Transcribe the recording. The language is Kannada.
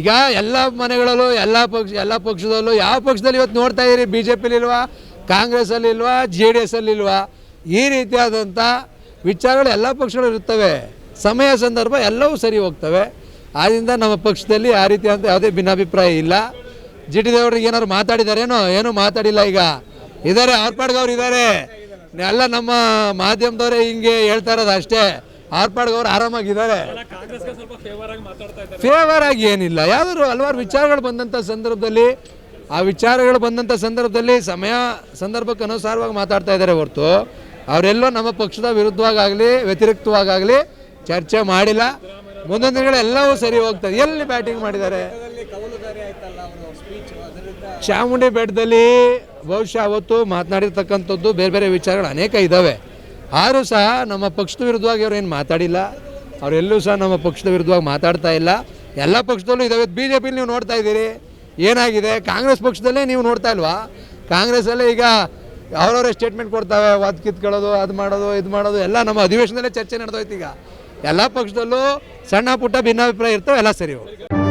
ಈಗ ಎಲ್ಲ ಮನೆಗಳಲ್ಲೂ, ಎಲ್ಲ ಪಕ್ಷ, ಎಲ್ಲ ಪಕ್ಷದಲ್ಲೂ, ಯಾವ ಪಕ್ಷದಲ್ಲಿ ಇವತ್ತು ನೋಡ್ತಾ ಇದ್ದೀರಿ? ಬಿ ಜೆ ಪಿಲಿಲ್ವಾ ಕಾಂಗ್ರೆಸ್ಸಲ್ಲಿ ಇಲ್ವಾ ಜೆ ಡಿ ಎಸ್ಸಲ್ಲಿ ಇಲ್ವಾ ಈ ರೀತಿಯಾದಂಥ ವಿಚಾರಗಳು ಎಲ್ಲ ಪಕ್ಷಗಳು ಇರ್ತವೆ. ಸಮಯ ಸಂದರ್ಭ ಎಲ್ಲವೂ ಸರಿ ಹೋಗ್ತವೆ. ಆದ್ದರಿಂದ ನಮ್ಮ ಪಕ್ಷದಲ್ಲಿ ಆ ರೀತಿ ಅಂತ ಯಾವುದೇ ಭಿನ್ನಾಭಿಪ್ರಾಯ ಇಲ್ಲ. ಜಿ ಟಿ ದೇವ್ರಿಗೆ ಏನಾದ್ರು ಮಾತಾಡಿದಾರೇನೋ? ಏನೂ ಮಾತಾಡಿಲ್ಲ ಈಗ. ಇದ್ದಾರೆ ಅವ್ರು ಇದ್ದಾರೆ ಎಲ್ಲ ನಮ್ಮ ಮಾಧ್ಯಮದವರೇ ಹಿಂಗೆ ಹೇಳ್ತಾ ಇರೋದು ಅಷ್ಟೇ. ಅವ್ರು ಆರಾಮಾಗಿದ್ದಾರೆ. ಕಾಂಗ್ರೆಸ್ಗೆ ಸ್ವಲ್ಪ ಫೇವರ್ ಆಗಿ ಮಾತಾಡ್ತಾ ಇದ್ದಾರೆ. ಫೇವರ್ ಆಗಿ ಏನಿಲ್ಲ. ಯಾವ್ದಾದ್ರು ಹಲವಾರು ವಿಚಾರಗಳು ಬಂದಂಥ ಸಂದರ್ಭದಲ್ಲಿ ಆ ವಿಚಾರಗಳು ಬಂದಂಥ ಸಂದರ್ಭದಲ್ಲಿ ಸಮಯ ಸಂದರ್ಭಕ್ಕೆ ಅನುಸಾರವಾಗಿ ಮಾತಾಡ್ತಾ ಇದ್ದಾರೆ ಹೊರತು. ಅವರೆಲ್ಲೋ ನಮ್ಮ ಪಕ್ಷದ ವಿರುದ್ಧವಾಗಲಿ ವ್ಯತಿರಿಕ್ತವಾಗಲಿ ಚರ್ಚೆ ಮಾಡಿಲ್ಲ. ಮುಂದೊಂದು ದಿನಗಳು ಎಲ್ಲವೂ ಸರಿ ಹೋಗ್ತದೆ ಎಲ್ಲಿ ಬ್ಯಾಟಿಂಗ್ ಮಾಡಿದ್ದಾರೆ? ಚಾಮುಂಡಿ ಬೆಟ್ಟದಲ್ಲಿ ಬಹುಶಃ ಅವತ್ತು ಮಾತನಾಡಿರ್ತಕ್ಕಂಥದ್ದು ಬೇರೆ ಬೇರೆ ವಿಚಾರಗಳು ಅನೇಕ ಇದ್ದಾವೆ. ಆದರೂ ಸಹ ನಮ್ಮ ಪಕ್ಷದ ವಿರುದ್ಧವಾಗಿ ಅವ್ರೇನು ಮಾತಾಡಿಲ್ಲ. ಅವರೆಲ್ಲೂ ಸಹ ನಮ್ಮ ಪಕ್ಷದ ವಿರುದ್ಧವಾಗಿ ಮಾತಾಡ್ತಾ ಇಲ್ಲ. ಎಲ್ಲ ಪಕ್ಷದಲ್ಲೂ ಇದಾವೆ. ಬಿ ಜೆ ಪಿಲಿ ನೀವು ನೋಡ್ತಾ ಇದ್ದೀರಿ. ಏನಾಗಿದೆ? ಕಾಂಗ್ರೆಸ್ ಪಕ್ಷದಲ್ಲೇ ನೀವು ನೋಡ್ತಾ ಇಲ್ವಾ? ಕಾಂಗ್ರೆಸ್ಸಲ್ಲೇ ಈಗ ಅವರವರೇ ಸ್ಟೇಟ್ಮೆಂಟ್ ಕೊಡ್ತಾವೆ. ವಾದ ಕಿತ್ಕೊಳ್ಳೋದು ಅದು ಮಾಡೋದು, ಇದು ಮಾಡೋದು. ಎಲ್ಲ ನಮ್ಮ ಅಧಿವೇಶನದಲ್ಲೇ ಚರ್ಚೆ ನಡೆದೋಯ್ತು ಈಗ. ಎಲ್ಲ ಪಕ್ಷದಲ್ಲೂ ಸಣ್ಣ ಪುಟ್ಟ ಭಿನ್ನಾಭಿಪ್ರಾಯ ಇರ್ತವೆ, ಎಲ್ಲ ಸರಿ ಹೋಗುತ್ತೆ.